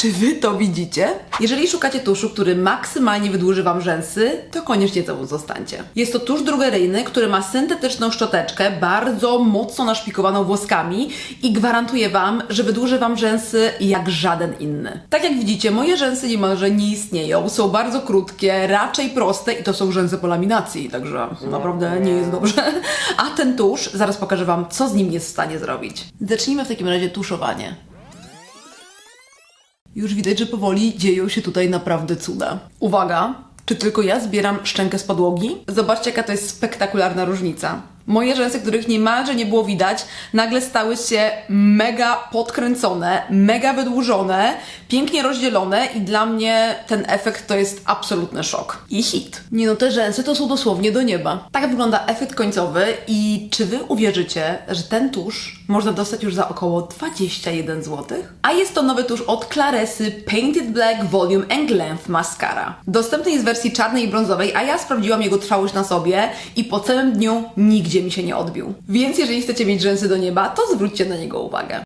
Czy wy to widzicie? Jeżeli szukacie tuszu, który maksymalnie wydłuży wam rzęsy, to koniecznie temu zostańcie. Jest to tusz drugeryjny, który ma syntetyczną szczoteczkę, bardzo mocno naszpikowaną włoskami i gwarantuję wam, że wydłuży wam rzęsy jak żaden inny. Tak jak widzicie, moje rzęsy niemalże nie istnieją, są bardzo krótkie, raczej proste i to są rzęsy po laminacji, także naprawdę nie jest dobrze. A ten tusz, zaraz pokażę wam, co z nim jest w stanie zrobić. Zacznijmy w takim razie tuszowanie. Już widać, że powoli dzieją się tutaj naprawdę cuda. Uwaga, czy tylko ja zbieram szczękę z podłogi? Zobaczcie, jaka to jest spektakularna różnica. Moje rzęsy, których niemalże nie było widać, nagle stały się mega podkręcone, mega wydłużone, pięknie rozdzielone i dla mnie ten efekt to jest absolutny szok. I hit. Nie no, te rzęsy to są dosłownie do nieba. Tak wygląda efekt końcowy i czy wy uwierzycie, że ten tusz można dostać już za około 21 zł? A jest to nowy tusz od Claresy Painted Black Volume and Length Mascara. Dostępny jest w wersji czarnej i brązowej, a ja sprawdziłam jego trwałość na sobie i po całym dniu nigdzie mi się nie odbił. Więc jeżeli chcecie mieć rzęsy do nieba, to zwróćcie na niego uwagę.